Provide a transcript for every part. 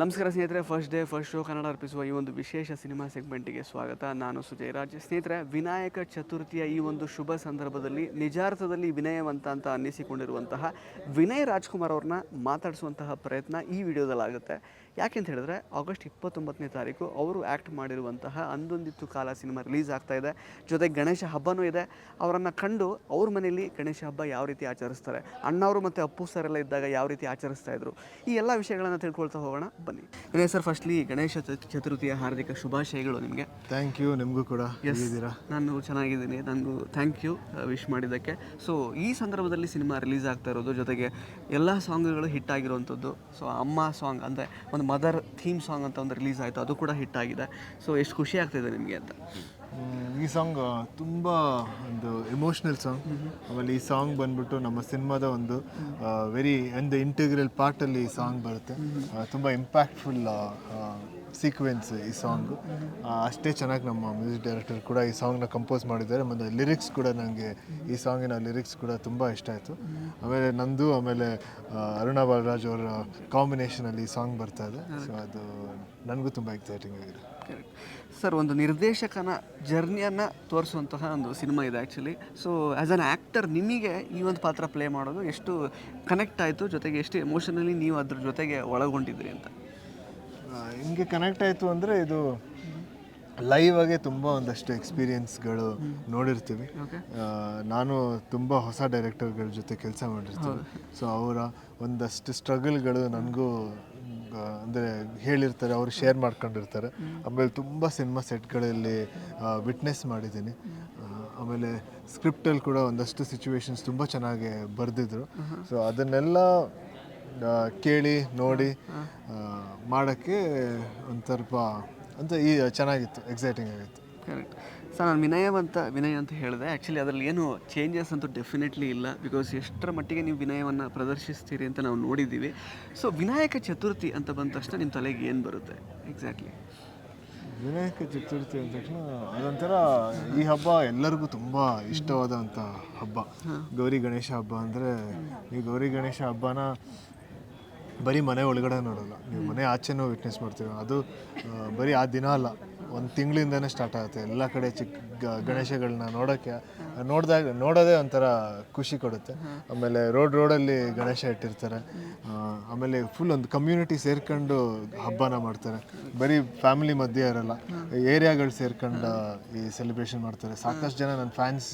ನಮಸ್ಕಾರ ಸ್ನೇಹಿತರೆ first day first show Kannada ಅರ್ಪಿಸುವ ಈ ಒಂದು ವಿಶೇಷ ಸಿನಿಮಾ ಸೆಗ್ಮೆಂಟಿಗೆ ಸ್ವಾಗತ. ನಾನು ಸುಜಯ್ ರಾಜ್. ಸ್ನೇಹಿತರೆ, ವಿನಾಯಕ ಚತುರ್ಥಿಯ ಈ ಒಂದು ಶುಭ ಸಂದರ್ಭದಲ್ಲಿ ನಿಜಾರ್ಥದಲ್ಲಿ ವಿನಯವಂತ ಅಂತ ಅನ್ನಿಸಿಕೊಂಡಿರುವಂತಹ ವಿನಯ್ ರಾಜ್ಕುಮಾರ್ ಅವ್ರನ್ನ ಮಾತಾಡಿಸುವಂತಹ ಪ್ರಯತ್ನ ಈ ವಿಡಿಯೋದಲ್ಲಾಗುತ್ತೆ. ಯಾಕೆಂತ ಹೇಳಿದ್ರೆ ಆಗಸ್ಟ್ ಇಪ್ಪತ್ತೊಂಬತ್ತನೇ ತಾರೀಕು ಅವರು ಆ್ಯಕ್ಟ್ ಮಾಡಿರುವಂತಹ ಅಂದೊಂದಿತ್ತು ಕಾಲ ಸಿನಿಮಾ ರಿಲೀಸ್ ಆಗ್ತಾ ಇದೆ. ಜೊತೆಗೆ ಗಣೇಶ ಹಬ್ಬನೂ ಇದೆ. ಅವರನ್ನು ಕಂಡು ಅವ್ರ ಮನೆಯಲ್ಲಿ ಗಣೇಶ ಹಬ್ಬ ಯಾವ ರೀತಿ ಆಚರಿಸ್ತಾರೆ ಅಣ್ಣವರು ಮತ್ತು ಅಪ್ಪು ಸರ್ ಎಲ್ಲ ಇದ್ದಾಗ ಯಾವ ರೀತಿ ಆಚರಿಸ್ತಾ ಇದ್ರು ಈ ಎಲ್ಲ ವಿಷಯಗಳನ್ನು ತಿಳ್ಕೊಳ್ತಾ ಹೋಗೋಣ ಬನ್ನಿ. ವಿನಯ್ ಸರ್ ಫಸ್ಟ್ಲಿ ಗಣೇಶ ಚತು- ಚತುರ್ಥಿಯ ಹಾರ್ದಿಕ ಶುಭಾಶಯಗಳು ನಿಮಗೆ. ಥ್ಯಾಂಕ್ ಯು ನಿಮಗೂ ಕೂಡ. ನಾನು ಚೆನ್ನಾಗಿದ್ದೀನಿ. ನನಗೂ ಥ್ಯಾಂಕ್ ಯು ವಿಶ್ ಮಾಡಿದ್ದಕ್ಕೆ. ಸೊ ಈ ಸಂದರ್ಭದಲ್ಲಿ ಸಿನಿಮಾ ರಿಲೀಸ್ ಆಗ್ತಾ ಇರೋದು ಜೊತೆಗೆ ಎಲ್ಲ ಸಾಂಗ್ಗಳು ಹಿಟ್ ಆಗಿರುವಂಥದ್ದು ಸೊ ಅಮ್ಮ ಸಾಂಗ್ ಅಂದರೆ ಒಂದು ಮದರ್ ಥೀಮ್ ಸಾಂಗ್ ಅಂತ ಒಂದು ರಿಲೀಸ್ ಆಯಿತು ಅದು ಕೂಡ ಹಿಟ್ ಆಗಿದೆ. ಸೊ ಎಷ್ಟು ಖುಷಿ ಆಗ್ತಿದೆ ನಿಮಗೆ ಅಂತ. ಈ ಸಾಂಗ್ ತುಂಬ ಒಂದು ಎಮೋಷ್ನಲ್ ಸಾಂಗ್. ಆಮೇಲೆ ಈ ಸಾಂಗ್ ಬಂದ್ಬಿಟ್ಟು ನಮ್ಮ ಸಿನಿಮಾದ ಒಂದು ವೆರಿ ಒಂದು ಇಂಟಿಗ್ರಲ್ ಪಾರ್ಟಲ್ಲಿ ಈ ಸಾಂಗ್ ಬರುತ್ತೆ. ತುಂಬ ಇಂಪ್ಯಾಕ್ಟ್ಫುಲ್ ಸೀಕ್ವೆನ್ಸ್ ಈ ಸಾಂಗ್ ಅಷ್ಟೇ ಚೆನ್ನಾಗಿ ನಮ್ಮ ಮ್ಯೂಸಿಕ್ ಡೈರೆಕ್ಟರ್ ಕೂಡ ಈ ಸಾಂಗ್ನ ಕಂಪೋಸ್ ಮಾಡಿದ್ದಾರೆ. ಮತ್ತು ಲಿರಿಕ್ಸ್ ಕೂಡ ನನಗೆ ಈ ಸಾಂಗಿನ ಲಿರಿಕ್ಸ್ ಕೂಡ ತುಂಬ ಇಷ್ಟ ಆಯಿತು. ಆಮೇಲೆ ನಂದು, ಆಮೇಲೆ ಅರುಣ ಬಾಲರಾಜ್ ಅವರ ಕಾಂಬಿನೇಷನಲ್ಲಿ ಈ ಸಾಂಗ್ ಬರ್ತಾ ಇದೆ. ಸೊ ಅದು ನನಗೂ ತುಂಬ ಎಕ್ಸೈಟಿಂಗ್ ಆಗಿದೆ. ಸರ್ ಒಂದು ನಿರ್ದೇಶಕನ ಜರ್ನಿಯನ್ನು ತೋರಿಸುವಂತಹ ಒಂದು ಸಿನಿಮಾ ಇದೆ actually so as an actor ನಿಮಗೆ ಈ ಒಂದು ಪಾತ್ರ ಪ್ಲೇ ಮಾಡೋದು ಎಷ್ಟು ಕನೆಕ್ಟ್ ಆಯಿತು? ಜೊತೆಗೆ ಎಷ್ಟು ಎಮೋಷನಲಿ ನೀವು ಅದ್ರ ಜೊತೆಗೆ ಒಳಗೊಂಡಿದ್ರಿ ಅಂತ? ಹಿಂಗೆ ಕನೆಕ್ಟ್ ಆಯಿತು ಅಂದರೆ ಇದು ಲೈವ್ ಆಗಿ ತುಂಬ ಒಂದಷ್ಟು ಎಕ್ಸ್ಪೀರಿಯನ್ಸ್ಗಳು ನೋಡಿರ್ತೀವಿ. ನಾನು ತುಂಬ ಹೊಸ ಡೈರೆಕ್ಟರ್ಗಳ ಜೊತೆ ಕೆಲಸ ಮಾಡಿರ್ತೀನಿ. ಸೊ ಅವರ ಒಂದಷ್ಟು ಸ್ಟ್ರಗಲ್ಗಳು ನನಗೂ ಅಂದರೆ ಹೇಳಿರ್ತಾರೆ ಅವರು ಶೇರ್ ಮಾಡ್ಕೊಂಡಿರ್ತಾರೆ. ಆಮೇಲೆ ತುಂಬ ಸಿನಿಮಾ ಸೆಟ್ಗಳಲ್ಲಿ ವಿಟ್ನೆಸ್ ಮಾಡಿದ್ದೀನಿ. ಆಮೇಲೆ ಸ್ಕ್ರಿಪ್ಟಲ್ಲಿ ಕೂಡ ಒಂದಷ್ಟು ಸಿಚುವೇಶನ್ಸ್ ತುಂಬ ಚೆನ್ನಾಗಿ ಬರೆದಿದ್ರು. ಸೊ ಅದನ್ನೆಲ್ಲ ಕೇಳಿ ನೋಡಿ ಮಾಡೋಕ್ಕೆ ಒಂದು ಸ್ವಲ್ಪ ಅಂತ ಈ ಚೆನ್ನಾಗಿತ್ತು ಎಕ್ಸೈಟಿಂಗ್ ಆಗಿತ್ತು. ಕರೆಕ್ಟ್ ಸರ್ ನಾನು ವಿನಯ ಅಂತ ವಿನಯ ಅಂತ ಹೇಳಿದೆ. ಆ್ಯಕ್ಚುಲಿ ಅದರಲ್ಲಿ ಏನು ಚೇಂಜಸ್ ಅಂತೂ ಡೆಫಿನೆಟ್ಲಿ ಇಲ್ಲ. ಬಿಕಾಸ್ ಎಷ್ಟರ ಮಟ್ಟಿಗೆ ನೀವು ವಿನಯವನ್ನು ಪ್ರದರ್ಶಿಸ್ತೀರಿ ಅಂತ ನಾವು ನೋಡಿದ್ದೀವಿ. ಸೊ ವಿನಾಯಕ ಚತುರ್ಥಿ ಅಂತ ಬಂದ ತಕ್ಷಣ ನಿಮ್ಮ ತಲೆಗೆ ಏನು ಬರುತ್ತೆ? ಎಕ್ಸಾಕ್ಟ್ಲಿ ವಿನಾಯಕ ಚತುರ್ಥಿ ಅಂದ ತಕ್ಷಣ ಅದೊಂಥರ ಈ ಹಬ್ಬ ಎಲ್ಲರಿಗೂ ತುಂಬ ಇಷ್ಟವಾದಂಥ ಹಬ್ಬ. ಗೌರಿ ಗಣೇಶ ಹಬ್ಬ ಅಂದರೆ ಈ ಗೌರಿ ಗಣೇಶ ಹಬ್ಬನ ಬರೀ ಮನೆ ಒಳಗಡೆ ನೋಡಲ್ಲ. ನೀವು ಮನೆ ಆಚೆನೂ ವಿಟ್ನೆಸ್ ಮಾಡ್ತೀವಿ ಅದು ಬರೀ ಆ ದಿನ ಅಲ್ಲ. ಒಂದು ತಿಂಗಳಿಂದನೇ ಸ್ಟಾರ್ಟ್ ಆಗುತ್ತೆ. ಎಲ್ಲ ಕಡೆ ಚಿಕ್ಕ ಗಣೇಶಗಳನ್ನ ನೋಡೋಕ್ಕೆ, ನೋಡಿದಾಗ, ನೋಡೋದೇ ಒಂಥರ ಖುಷಿ ಕೊಡುತ್ತೆ. ಆಮೇಲೆ ರೋಡ್ ರೋಡಲ್ಲಿ ಗಣೇಶ ಇಟ್ಟಿರ್ತಾರೆ. ಆಮೇಲೆ ಫುಲ್ ಒಂದು ಕಮ್ಯುನಿಟಿ ಸೇರ್ಕೊಂಡು ಹಬ್ಬನ ಮಾಡ್ತಾರೆ. ಬರೀ ಫ್ಯಾಮಿಲಿ ಮಧ್ಯೆ ಇರಲ್ಲ ಏರಿಯಾಗಳು ಸೇರ್ಕೊಂಡು ಈ ಸೆಲೆಬ್ರೇಷನ್ ಮಾಡ್ತಾರೆ. ಸಾಕಷ್ಟು ಜನ ನನ್ನ ಫ್ಯಾನ್ಸ್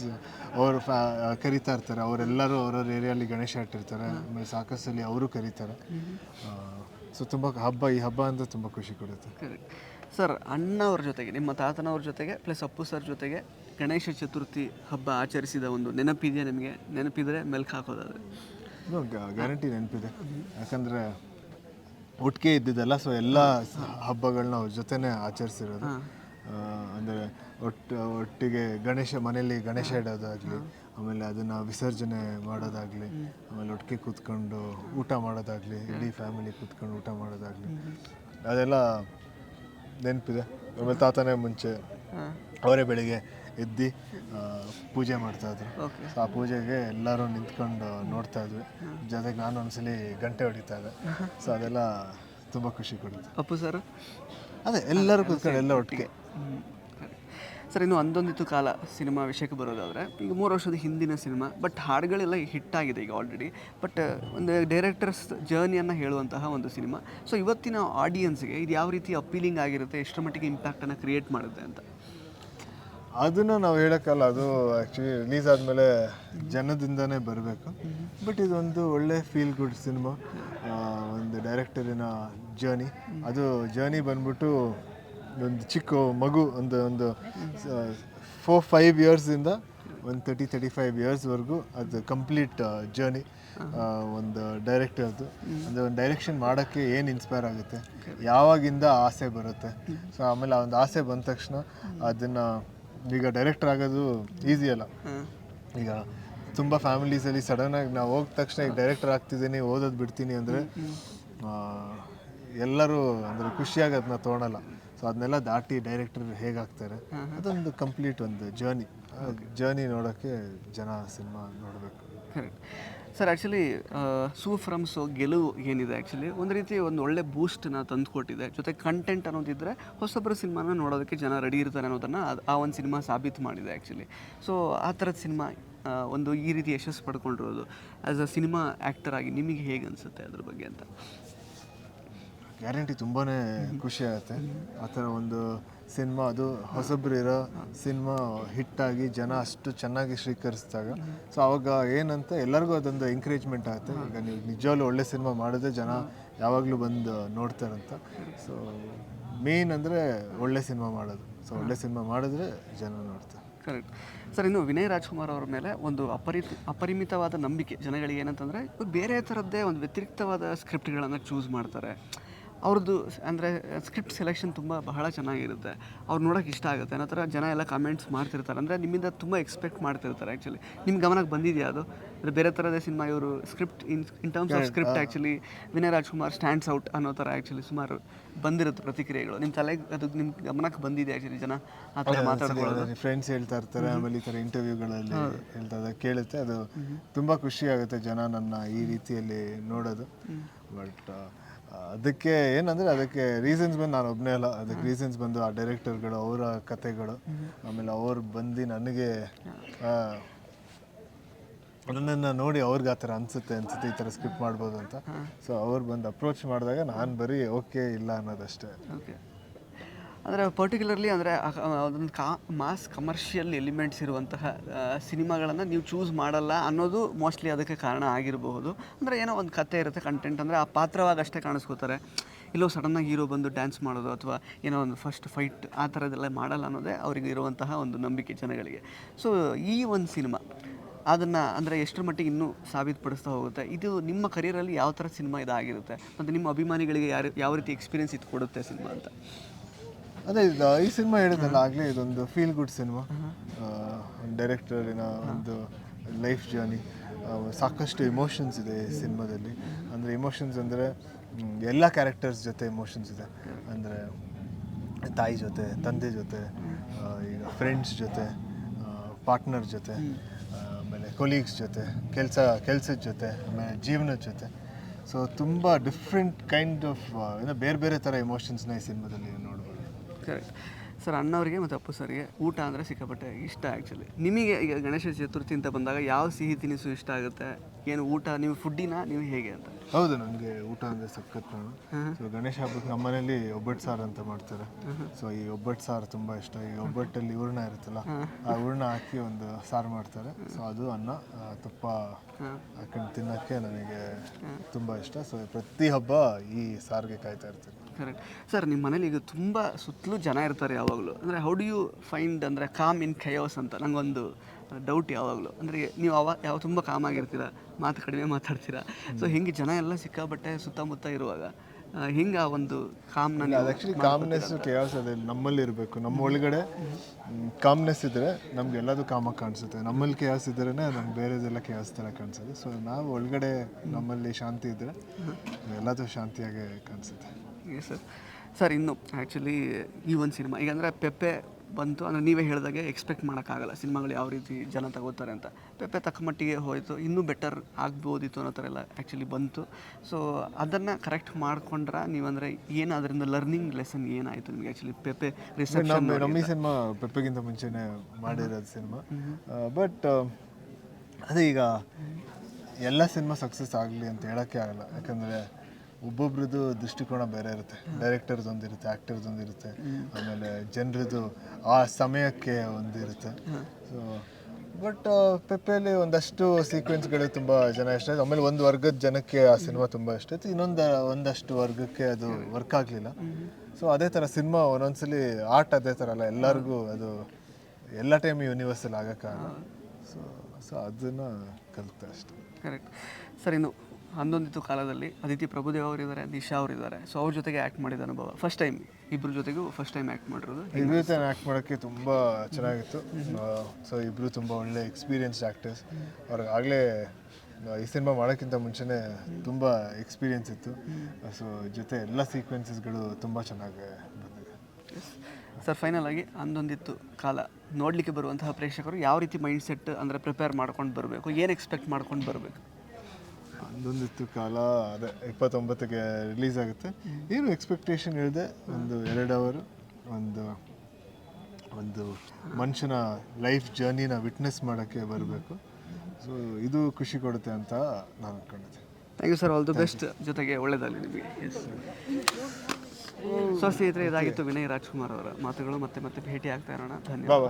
ಅವರು ಫ್ಯಾ ಕರಿತಾ ಇರ್ತಾರೆ. ಅವರೆಲ್ಲರೂ ಅವ್ರವ್ರ ಏರಿಯಲ್ಲಿ ಗಣೇಶ ಇಟ್ಟಿರ್ತಾರೆ. ಆಮೇಲೆ ಸಾಕಷ್ಟು ಅವರು ಕರೀತಾರೆ. ಸೊ ತುಂಬ ಹಬ್ಬ, ಈ ಹಬ್ಬ ಅಂತ ತುಂಬ ಖುಷಿ ಕೊಡುತ್ತೆ. ಸರ್ ಅಣ್ಣವ್ರ ಜೊತೆಗೆ ನಿಮ್ಮ ತಾತನವ್ರ ಜೊತೆಗೆ ಪ್ಲಸ್ ಅಪ್ಪು ಸರ್ ಜೊತೆಗೆ ಗಣೇಶ ಚತುರ್ಥಿ ಹಬ್ಬ ಆಚರಿಸಿದ ಒಂದು ನೆನಪಿದೆಯಾ ನಿಮಗೆ? ನೆನಪಿದ್ರೆ ಮೆಲ್ಕ್ ಹಾಕೋದಾದ್ರೆ. ಗ್ಯಾರಂಟಿ ನೆನಪಿದೆ. ಯಾಕಂದರೆ ಒಟ್ಟಿಗೆ ಇದ್ದಿದ್ದಲ್ಲ ಸೊ ಎಲ್ಲ ಹಬ್ಬಗಳನ್ನ ಅವ್ರ ಜೊತೆನೇ ಆಚರಿಸಿರೋದು. ಅಂದರೆ ಒಟ್ಟು ಒಟ್ಟಿಗೆ ಗಣೇಶ ಮನೆಯಲ್ಲಿ ಗಣೇಶ ಇಡೋದಾಗಲಿ ಆಮೇಲೆ ಅದನ್ನು ವಿಸರ್ಜನೆ ಮಾಡೋದಾಗಲಿ ಆಮೇಲೆ ಒಟ್ಟಿಗೆ ಕೂತ್ಕೊಂಡು ಊಟ ಮಾಡೋದಾಗಲಿ ಇಡೀ ಫ್ಯಾಮಿಲಿ ಕೂತ್ಕೊಂಡು ಊಟ ಮಾಡೋದಾಗಲಿ ಅದೆಲ್ಲ ನೆನಪಿದೆ. ಆಮೇಲೆ ತಾತನೇ ಮುಂಚೆ ಅವರೇ ಬೆಳಿಗ್ಗೆ ಎದ್ದು ಪೂಜೆ ಮಾಡ್ತಾಯಿದ್ರು ಸೊ ಆ ಪೂಜೆಗೆ ಎಲ್ಲರೂ ನಿಂತ್ಕೊಂಡು ನೋಡ್ತಾ ಇದ್ವಿ. ಜೊತೆಗೆ ನಾನು ಒಂದ್ಸಲಿ ಗಂಟೆ ಹೊಡಿತಾ ಇದ್ದೆ. ಸೊ ಅದೆಲ್ಲ ತುಂಬ ಖುಷಿ ಕೊಡುತ್ತೆ. ಅಪ್ಪು ಸರ್? ಅದೇ ಎಲ್ಲರೂ ಕೂತ್ಕೊಂಡು ಎಲ್ಲ ಒಟ್ಟಿಗೆ. ಸರ್ ಇನ್ನು ಅಂದೊಂದಿತ್ತು ಕಾಲ ಸಿನಿಮಾ ವಿಷಯಕ್ಕೆ ಬರೋದಾದರೆ ಈಗ ಮೂರು ವರ್ಷದ ಹಿಂದಿನ ಸಿನಿಮಾ ಬಟ್ ಹಾಡುಗಳೆಲ್ಲ ಹಿಟ್ ಆಗಿದೆ ಈಗ ಆಲ್ರೆಡಿ ಬಟ್ ಒಂದು ಡೈರೆಕ್ಟರ್ಸ್ ಜರ್ನಿಯನ್ನು ಹೇಳುವಂತಹ ಒಂದು ಸಿನಿಮಾ. ಸೊ ಇವತ್ತಿನ ಆಡಿಯನ್ಸ್ಗೆ ಇದು ಯಾವ ರೀತಿ ಅಪೀಲಿಂಗ್ ಆಗಿರುತ್ತೆ ಎಷ್ಟರ ಮಟ್ಟಿಗೆ ಇಂಪ್ಯಾಕ್ಟನ್ನು ಕ್ರಿಯೇಟ್ ಮಾಡುತ್ತೆ ಅಂತ? ಅದನ್ನು ನಾವು ಹೇಳೋಕ್ಕಲ್ಲ ಅದು ಆ್ಯಕ್ಚುಲಿ ರಿಲೀಸ್ ಆದಮೇಲೆ ಜನದಿಂದನೇ ಬರಬೇಕು. ಬಟ್ ಇದೊಂದು ಒಳ್ಳೆ ಫೀಲ್ ಗುಡ್ ಸಿನಿಮಾ. ಒಂದು ಡೈರೆಕ್ಟರಿನ ಜರ್ನಿ ಅದು ಜರ್ನಿ ಬಂದ್ಬಿಟ್ಟು ಒಂದು ಚಿಕ್ಕ ಮಗು, ಒಂದು ಒಂದು ಫೋರ್ ಫೈವ್ ಇಯರ್ಸಿಂದ ಒಂದು ತರ್ಟಿ ತರ್ಟಿ ಫೈವ್ ಇಯರ್ಸ್ವರೆಗೂ ಅದು ಕಂಪ್ಲೀಟ್ ಜರ್ನಿ ಒಂದು ಡೈರೆಕ್ಟರ್ದು ಅಂದರೆ ಒಂದು ಡೈರೆಕ್ಷನ್ ಮಾಡೋಕ್ಕೆ ಏನು ಇನ್ಸ್ಪೈರ್ ಆಗುತ್ತೆ? ಯಾವಾಗಿಂದ ಆಸೆ ಬರುತ್ತೆ? ಸೊ ಆಮೇಲೆ ಆ ಒಂದು ಆಸೆ ಬಂದ ತಕ್ಷಣ ಅದನ್ನು ಈಗ ಡೈರೆಕ್ಟರ್ ಆಗೋದು ಈಸಿ ಅಲ್ಲ. ಈಗ ತುಂಬ ಫ್ಯಾಮಿಲೀಸಲ್ಲಿ ಸಡನ್ನಾಗಿ ನಾವು ಹೋದ ತಕ್ಷಣ ಈಗ ಡೈರೆಕ್ಟರ್ ಆಗ್ತಿದ್ದೀನಿ, ಓದೋದು ಬಿಡ್ತೀನಿ ಅಂದರೆ ಎಲ್ಲರೂ ಅಂದರೆ ಖುಷಿಯಾಗಿ ಅದನ್ನ ತೊಗೊಳಲ್ಲ ಸೊ ಅದನ್ನೆಲ್ಲ ದಾಟಿ ಡೈರೆಕ್ಟರ್ ಹೇಗಾಗ್ತಾರೆ? ಅದೊಂದು ಕಂಪ್ಲೀಟ್ ಒಂದು ಜರ್ನಿ ಜರ್ನಿ ನೋಡೋಕ್ಕೆ ಜನ ಸಿನಿಮಾ ನೋಡಬೇಕು. Correct sir actually su from so ಗೆಲುವು ಏನಿದೆ ಆ್ಯಕ್ಚುಲಿ ಒಂದು ರೀತಿ ಒಂದು ಒಳ್ಳೆ ಬೂಸ್ಟನ್ನ ತಂದುಕೊಟ್ಟಿದೆ. ಜೊತೆ ಕಂಟೆಂಟ್ ಅನ್ನೋದಿದ್ದರೆ ಹೊಸೊಬ್ಬರ ಸಿನಿಮಾನ ನೋಡೋದಕ್ಕೆ ಜನ ರೆಡಿ ಇರ್ತಾರೆ ಅನ್ನೋದನ್ನು ಅದು ಆ ಒಂದು ಸಿನಿಮಾ ಸಾಬೀತು ಮಾಡಿದೆ ಆ್ಯಕ್ಚುಲಿ ಸೊ ಆ ಥರದ ಸಿನಿಮಾ ಒಂದು ಈ ರೀತಿ ಯಶಸ್ಸು ಪಡ್ಕೊಂಡಿರೋದು. ಆ್ಯಸ್ ಅ ಸಿನಿಮಾ ಆ್ಯಕ್ಟರ್ ಆಗಿ ನಿಮಗೆ ಹೇಗೆ ಅನಿಸುತ್ತೆ ಅದ್ರ ಬಗ್ಗೆ ಅಂತ? ಗ್ಯಾರಂಟಿ ತುಂಬಾ ಖುಷಿ ಆಗುತ್ತೆ. ಆ ಥರ ಒಂದು ಸಿನಿಮಾ, ಅದು ಹೊಸಬ್ರು ಇರೋ ಸಿನಿಮಾ ಹಿಟ್ಟಾಗಿ ಜನ ಅಷ್ಟು ಚೆನ್ನಾಗಿ ಸ್ವೀಕರಿಸಿದಾಗ, ಸೊ ಅವಾಗ ಏನಂತ ಎಲ್ಲರಿಗೂ ಅದೊಂದು ಎಂಕರೇಜ್ಮೆಂಟ್ ಆಗುತ್ತೆ. ಈಗ ನೀವು ನಿಜವಾಗ್ಲೂ ಒಳ್ಳೆ ಸಿನಿಮಾ ಮಾಡಿದ್ರೆ ಜನ ಯಾವಾಗಲೂ ಬಂದು ನೋಡ್ತಾರಂತ ಸೊ ಮೇನ್ ಅಂದರೆ ಒಳ್ಳೆ ಸಿನಿಮಾ ಮಾಡೋದು. ಸೊ ಒಳ್ಳೆ ಸಿನಿಮಾ ಮಾಡಿದ್ರೆ ಜನ ನೋಡ್ತಾರೆ. ಕರೆಕ್ಟ್ ಸರ್, ಇನ್ನು ವಿನಯ್ ರಾಜ್ಕುಮಾರ್ ಅವರ ಮೇಲೆ ಒಂದು ಅಪರಿ, ಅಪರಿಮಿತವಾದ ನಂಬಿಕೆ ಜನಗಳಿಗೆ ಏನಂತಂದರೆ ಬೇರೆ ಥರದ್ದೇ ಒಂದು ವ್ಯತಿರಿಕ್ತವಾದ ಸ್ಕ್ರಿಪ್ಟ್ಗಳನ್ನು ಚೂಸ್ ಮಾಡ್ತಾರೆ. ಅವ್ರದ್ದು ಅಂದರೆ ಸ್ಕ್ರಿಪ್ಟ್ ಸೆಲೆಕ್ಷನ್ ತುಂಬ ಬಹಳ ಚೆನ್ನಾಗಿರುತ್ತೆ. ಅವ್ರು ನೋಡೋಕೆ ಇಷ್ಟ ಆಗುತ್ತೆ. ಅನ್ನೋ ಥರ ಜನ ಎಲ್ಲ ಕಮೆಂಟ್ಸ್ ಮಾಡ್ತಿರ್ತಾರೆ. ಅಂದರೆ ನಿಮ್ಮಿಂದ ತುಂಬ ಎಕ್ಸ್ಪೆಕ್ಟ್ ಮಾಡ್ತಿರ್ತಾರೆ ಆ್ಯಕ್ಚುಲಿ ನಿಮ್ಮ ಗಮನಕ್ಕೆ ಬಂದಿದೆಯಾ ಅದು? ಅಂದರೆ ಬೇರೆ ಥರದ ಸಿನಿಮಾ ಇವರು script in in terms of script actually Vinay Rajkumar stands out ಅನ್ನೋ ಥರ ಆ್ಯಕ್ಚುಲಿ ಸುಮಾರು ಬಂದಿರುತ್ತೆ ಪ್ರತಿಕ್ರಿಯೆಗಳು. ನಿಮ್ಮ ತಲೆಗೆ ಅದು ನಿಮ್ಮ ಗಮನಕ್ಕೆ ಬಂದಿದೆ ಆ್ಯಕ್ಚುಲಿ ಜನ ಆ ಥರ ಮಾತಾಡ್ಕೊಳ್ಳೋದು? ಫ್ರೆಂಡ್ಸ್ ಹೇಳ್ತಾ ಇರ್ತಾರೆ ಆಮೇಲೆ ಈ ಥರ ಇಂಟರ್ವ್ಯೂಗಳಲ್ಲಿ ಹೇಳ್ತಾ ಕೇಳುತ್ತೆ. ಅದು ತುಂಬ ಖುಷಿ ಆಗುತ್ತೆ ಜನ ನನ್ನ ಈ ರೀತಿಯಲ್ಲಿ ನೋಡೋದು. ಬಟ್ ಅದಕ್ಕೆ ಏನಂದರೆ ಅದಕ್ಕೆ ರೀಸನ್ಸ್ ಬಂದು ನಾನು ಒಬ್ಬನೇ ಅಲ್ಲ. ಅದಕ್ಕೆ ರೀಸನ್ಸ್ ಬಂದು ಆ ಡೈರೆಕ್ಟರ್ಗಳು ಅವರ ಕತೆಗಳು ಆಮೇಲೆ ಅವ್ರು ಬಂದು ನನಗೆ ನನ್ನನ್ನು ನೋಡಿ ಅವ್ರಿಗೆ ಆ ಥರ ಅನಿಸುತ್ತೆ ಅನಿಸುತ್ತೆ, ಈ ಥರ ಸ್ಕ್ರಿಪ್ಟ್ ಮಾಡ್ಬೋದು ಅಂತ. ಸೊ ಅವ್ರು ಬಂದು ಅಪ್ರೋಚ್ ಮಾಡಿದಾಗ ನಾನು ಬರೀ ಓಕೆ ಇಲ್ಲ ಅನ್ನೋದಷ್ಟೇ. ಅಂದರೆ ಪರ್ಟಿಕ್ಯುಲರ್ಲಿ ಅಂದರೆ ಅದೊಂದು ಕಾ ಮಾಸ್ ಕಮರ್ಷಿಯಲ್ ಎಲಿಮೆಂಟ್ಸ್ ಇರುವಂತಹ ಸಿನಿಮಾಗಳನ್ನು ನೀವು ಚೂಸ್ ಮಾಡಲ್ಲ ಅನ್ನೋದು ಮೋಸ್ಟ್ಲಿ ಅದಕ್ಕೆ ಕಾರಣ ಆಗಿರಬಹುದು. ಅಂದರೆ ಏನೋ ಒಂದು ಕತೆ ಇರುತ್ತೆ ಕಂಟೆಂಟ್ ಅಂದರೆ ಆ ಪಾತ್ರವಾಗಷ್ಟೇ ಕಾಣಿಸ್ಕೋತಾರೆ. ಇಲ್ಲೋ ಸಡನ್ನಾಗಿ ಹೀರೋ ಬಂದು ಡ್ಯಾನ್ಸ್ ಮಾಡೋದು ಅಥವಾ ಏನೋ ಒಂದು ಫಸ್ಟ್ ಫೈಟ್ ಆ ಥರದ್ದೆಲ್ಲ ಮಾಡಲ್ಲ ಅನ್ನೋದೇ ಅವರಿಗೆ ಇರುವಂತಹ ಒಂದು ನಂಬಿಕೆ ಜನಗಳಿಗೆ. ಸೊ ಈ ಒಂದು ಸಿನಿಮಾ, ಅದನ್ನು ಅಂದರೆ ಎಷ್ಟರ ಮಟ್ಟಿಗೆ ಇನ್ನೂ ಸಾಬೀತುಪಡಿಸ್ತಾ ಹೋಗುತ್ತೆ, ಇದು ನಿಮ್ಮ ಕರಿಯರಲ್ಲಿ ಯಾವ ಥರ ಸಿನಿಮಾ ಇದಾಗಿರುತ್ತೆ, ಮತ್ತು ನಿಮ್ಮ ಅಭಿಮಾನಿಗಳಿಗೆ ಯಾರು, ಯಾವ ರೀತಿ ಎಕ್ಸ್ಪೀರಿಯನ್ಸ್ ಇದು ಕೊಡುತ್ತೆ ಸಿನಿಮಾ ಅಂತ? ಅದೇ ಇದು ಈ ಸಿನಿಮಾ ಹೇಳಿದ್ನಲ್ಲ ಆಗಲೇ ಇದೊಂದು ಫೀಲ್ ಗುಡ್ ಸಿನಿಮಾ. ಡೈರೆಕ್ಟರಿನ ಒಂದು ಲೈಫ್ ಜರ್ನಿ ಸಾಕಷ್ಟು ಇಮೋಷನ್ಸ್ ಇದೆ ಈ ಸಿನಿಮಾದಲ್ಲಿ. ಅಂದರೆ ಇಮೋಷನ್ಸ್ ಅಂದರೆ ಎಲ್ಲ ಕ್ಯಾರೆಕ್ಟರ್ಸ್ ಜೊತೆ ಇಮೋಷನ್ಸ್ ಇದೆ. ಅಂದರೆ ತಾಯಿ ಜೊತೆ ತಂದೆ ಜೊತೆ ಈಗ ಫ್ರೆಂಡ್ಸ್ ಜೊತೆ ಪಾರ್ಟ್ನರ್ ಜೊತೆ ಆಮೇಲೆ ಕೊಲೀಗ್ಸ್ ಜೊತೆ ಕೆಲಸ ಕೆಲಸದ ಜೊತೆ ಆಮೇಲೆ ಜೀವನದ ಜೊತೆ. ಸೊ ತುಂಬ ಡಿಫ್ರೆಂಟ್ ಕೈಂಡ್ ಆಫ್ ಏನೋ ಬೇರೆ ಬೇರೆ ಥರ ಇಮೋಷನ್ಸ್ನ ಈ ಸಿನಿಮಾದಲ್ಲಿ ನೋಡ್ಬೋದು ಕರೆಕ್ಟ್ ಸರ್ ಅಣ್ಣವರಿಗೆ ಮತ್ತು ಅಪ್ಪು ಸರ್ಗೆ ಊಟ ಅಂದರೆ ಸಿಕ್ಕಾಪಟ್ಟೆ ಇಷ್ಟ ಆ್ಯಕ್ಚುಲಿ ನಿಮಗೆ ಈಗ ಗಣೇಶ ಚತುರ್ಥಿ ಅಂತ ಬಂದಾಗ ಯಾವ ಸಿಹಿ ತಿನಿಸು ಇಷ್ಟ ಆಗುತ್ತೆ? ಏನು ಊಟ ನೀವು ಫುಡ್ಡಿನ ನೀವು ಹೇಗೆ ಅಂತ? ಹೌದು ನನಗೆ ಊಟ ಅಂದರೆ ಸಖತ್ ನಾನು ಸೊ ಗಣೇಶ ಹಬ್ಬಕ್ಕೆ ನಮ್ಮ ಮನೇಲಿ ಒಬ್ಬಟ್ಟು ಸಾರು ಅಂತ ಮಾಡ್ತಾರೆ. ಸೊ ಈ ಒಬ್ಬಟ್ಟು ಸಾರು ತುಂಬ ಇಷ್ಟ. ಈ ಒಬ್ಬಟ್ಟಲ್ಲಿ ಹೂರ್ಣ ಇರುತ್ತಲ್ಲ ಆ ಹೂರ್ಣ ಹಾಕಿ ಒಂದು ಸಾರು ಮಾಡ್ತಾರೆ. ಸೊ ಅದು ಅನ್ನ ತುಪ್ಪ ಹಾಕೊಂಡು ತಿನ್ನೋಕ್ಕೆ ನನಗೆ ತುಂಬ ಇಷ್ಟ. ಸೊ ಪ್ರತಿ ಹಬ್ಬ ಈ ಸಾರಿಗೆ ಕಾಯ್ತಾ ಇರ್ತೀನಿ. ಕರೆಕ್ಟ್. ಸರ್ ನಿಮ್ಮ ಮನೇಲಿ ಈಗ ತುಂಬ ಸುತ್ತಲೂ ಜನ ಇರ್ತಾರೆ ಯಾವಾಗಲೂ. ಅಂದರೆ ಹೌ ಡು ಯು ಫೈಂಡ್ ಅಂದರೆ ಕಾಮ್ ಇನ್ ಖಯೋಸ್ ಅಂತ? ನನಗೊಂದು ಡೌಟ್ ಯಾವಾಗಲೂ. ಅಂದರೆ ನೀವು ಅವ ಯಾವ ತುಂಬ ಕಾಮ್ ಆಗಿರ್ತೀರ ಮಾತು ಕಡಿಮೆ ಮಾತಾಡ್ತೀರಾ. ಸೊ ಹಿಂಗೆ ಜನ ಎಲ್ಲ ಸಿಕ್ಕಾಬಟ್ಟೆ ಸುತ್ತಮುತ್ತ ಇರುವಾಗ ಹಿಂಗೆ ಆ ಒಂದು ಕಾಮ್ನಲ್ಲಿ ಅದು ಆ್ಯಕ್ಚುಲಿ ಕಾಮ್ನೆಸ್ ಕೇಸ್ ಅದೇ ನಮ್ಮಲ್ಲಿ ಇರಬೇಕು. ನಮ್ಮ ಒಳಗಡೆ ಕಾಮ್ನೆಸ್ ಇದ್ದರೆ ನಮ್ಗೆ ಎಲ್ಲದೂ ಕಾಮಾಗಿ ಕಾಣಿಸುತ್ತೆ. ನಮ್ಮಲ್ಲಿ ಕೇಸ್ ಇದ್ರೇ ನಮ್ಗೆ ಬೇರೆದೆಲ್ಲ ಕೇಸ್ ಥರ ಕಾಣಿಸುತ್ತೆ. ಸೊ ನಾವು ಒಳಗಡೆ ನಮ್ಮಲ್ಲಿ ಶಾಂತಿ ಇದ್ದರೆ ಎಲ್ಲದೂ ಶಾಂತಿಯಾಗೆ ಕಾಣಿಸುತ್ತೆ. ಸರ್ ಸರ್ ಇನ್ನು ಆ್ಯಕ್ಚುಲಿ ಈ ಒಂದು ಸಿನಿಮಾ ಈಗ ಅಂದರೆ ಪೆಪ್ಪೆ ಬಂತು ಅಂದರೆ ನೀವೇ ಹೇಳಿದಾಗೆ ಎಕ್ಸ್ಪೆಕ್ಟ್ ಮಾಡೋಕ್ಕಾಗಲ್ಲ ಸಿನಿಮಾಗಳು ಯಾವ ರೀತಿ ಜನ ತಗೋತಾರೆ ಅಂತ. ಪೆಪ್ಪೆ ತಕ್ಕ ಮಟ್ಟಿಗೆ ಹೋಯಿತು ಇನ್ನೂ ಬೆಟರ್ ಆಗ್ಬೋದಿತ್ತು ಅನ್ನೋ ಥರ ಎಲ್ಲ ಆ್ಯಕ್ಚುಲಿ ಬಂತು. ಸೊ ಅದನ್ನು ಕರೆಕ್ಟ್ ಮಾಡ್ಕೊಂಡ್ರೆ ನೀವಂದರೆ ಏನು ಅದರಿಂದ ಲರ್ನಿಂಗ್ ಲೆಸನ್ ಏನಾಯಿತು ನಿಮಗೆ ಆ್ಯಕ್ಚುಲಿ ಪೆಪ್ಪೆ ರಿಸೆಪ್ಷನ್ ಈ ಸಿನಿಮಾ ಪೆಪ್ಪೆಗಿಂತ ಮುಂಚೆನೇ ಮಾಡಿರೋದು ಸಿನಿಮಾ ಬಟ್ ಅದೇ ಈಗ ಎಲ್ಲ ಸಿನಿಮಾ ಸಕ್ಸಸ್ ಆಗಲಿ ಅಂತ ಹೇಳೋಕ್ಕೆ ಆಗಲ್ಲ. ಯಾಕಂದರೆ ಒಬ್ಬೊಬ್ರದ್ದು ದೃಷ್ಟಿಕೋನ ಬೇರೆ ಇರುತ್ತೆ. ಡೈರೆಕ್ಟರ್ಸ್ ಒಂದಿರುತ್ತೆ ಆಕ್ಟರ್ಸ್ ಒಂದಿರುತ್ತೆ. ಆಮೇಲೆ ಜನರದ್ದು ಆ ಸಮಯಕ್ಕೆ ಒಂದಿರುತ್ತೆ. ಸೊ ಬಟ್ ಪೆಪ್ಪೆಯಲ್ಲಿ ಒಂದಷ್ಟು ಸೀಕ್ವೆನ್ಸ್ಗಳು ತುಂಬ ಜನ ಇಷ್ಟ ಆಯ್ತು. ಆಮೇಲೆ ಒಂದು ವರ್ಗದ ಜನಕ್ಕೆ ಆ ಸಿನಿಮಾ ತುಂಬ ಇಷ್ಟ ಆಯ್ತು. ಇನ್ನೊಂದು, ಒಂದಷ್ಟು ವರ್ಗಕ್ಕೆ ಅದು ವರ್ಕ್ ಆಗಲಿಲ್ಲ. ಸೊ ಅದೇ ಥರ ಸಿನಿಮಾ ಒಂದೊಂದ್ಸಲಿ ಆರ್ಟ್ ಅದೇ ಥರ ಅಲ್ಲ. ಎಲ್ಲರಿಗೂ ಅದು ಎಲ್ಲ ಟೈಮ್ ಯೂನಿವರ್ಸಲ್ ಆಗೋಕ್ಕಾಗಲ್ಲ ಸೊ ಸೊ ಅದನ್ನು ಕಲಿತೆ ಅಷ್ಟೆ. ಕರೆಕ್ಟ್ ಸರಿ, ಇನ್ನು ಹನ್ನೊಂದಿತ್ತು ಕಾಲದಲ್ಲಿ ಅದಿತಿ ಪ್ರಭುದೇವ್ ಅವರಿದ್ದಾರೆ ದಿಶಾ ಅವರಿದ್ದಾರೆ. ಸೊ ಅವ್ರ ಜೊತೆಗೆ ಆ್ಯಕ್ಟ್ ಮಾಡಿದ ಅನುಭವ. ಫಸ್ಟ್ ಟೈಮ್ ಇಬ್ರು ಜೊತೆಗೂ ಫಸ್ಟ್ ಟೈಮ್ ಆ್ಯಕ್ಟ್ ಮಾಡಿರೋದು. ಇಬ್ರು ಜೊತೆ ಆ್ಯಕ್ಟ್ ಮಾಡೋಕ್ಕೆ ತುಂಬ ಚೆನ್ನಾಗಿತ್ತು. ಸೊ ಇಬ್ರು ತುಂಬ ಒಳ್ಳೆ ಎಕ್ಸ್ಪೀರಿಯನ್ಸ್ಡ್ ಆ್ಯಕ್ಟರ್ಸ್ ಅವ್ರಿಗೆ ಆಗಲೇ ಈ ಸಿನಿಮಾ ಮಾಡೋಕ್ಕಿಂತ ಮುಂಚೆನೇ ತುಂಬ ಎಕ್ಸ್ಪೀರಿಯನ್ಸ್ ಇತ್ತು. ಸೊ ಜೊತೆ ಎಲ್ಲ ಸೀಕ್ವೆನ್ಸಸ್ಗಳು ತುಂಬ ಚೆನ್ನಾಗಿ ಬಂದಿದೆ. ಸರ್ ಫೈನಲ್ ಆಗಿ ಅಂದೊಂದಿತ್ತು ಕಾಲ ನೋಡಲಿಕ್ಕೆ ಬರುವಂತಹ ಪ್ರೇಕ್ಷಕರು ಯಾವ ರೀತಿ ಮೈಂಡ್ ಸೆಟ್ ಅಂದರೆ ಪ್ರಿಪೇರ್ ಮಾಡ್ಕೊಂಡು ಬರಬೇಕು ಏನು ಎಕ್ಸ್ಪೆಕ್ಟ್ ಮಾಡ್ಕೊಂಡು ಬರಬೇಕು? ಒಂದೊಂದಿತ್ತು ಕಾಲ ಅದೇ ಇಪ್ಪತ್ತೊಂಬತ್ತಕ್ಕೆ ರಿಲೀಸ್ ಆಗುತ್ತೆ. ಏನು ಎಕ್ಸ್ಪೆಕ್ಟೇಷನ್ ಹೇಳಿದೆ ಒಂದು ಎರಡು ಅವರು ಒಂದು ಒಂದು ಮನುಷ್ಯನ ಲೈಫ್ ಜರ್ನಿನ ವಿಟ್ನೆಸ್ ಮಾಡೋಕ್ಕೆ ಬರಬೇಕು. ಸೊ ಇದು ಖುಷಿ ಕೊಡುತ್ತೆ ಅಂತ ನಾನು ಅಂದ್ಕೊಂಡಿದ್ದೆ thank you sir all the best ಜೊತೆಗೆ ಒಳ್ಳೆಯದಾಗಲಿ ನಿಮಗೆ. ಎಸ್ ಸೊ ಸ್ನೇಹಿತರೆ ಇದಾಗಿತ್ತು ವಿನಯ್ ರಾಜ್ಕುಮಾರ್ ಅವರ ಮಾತುಗಳು. ಮತ್ತೆ ಮತ್ತೆ ಭೇಟಿ ಆಗ್ತಾ ಇರೋಣ. ಧನ್ಯವಾದ.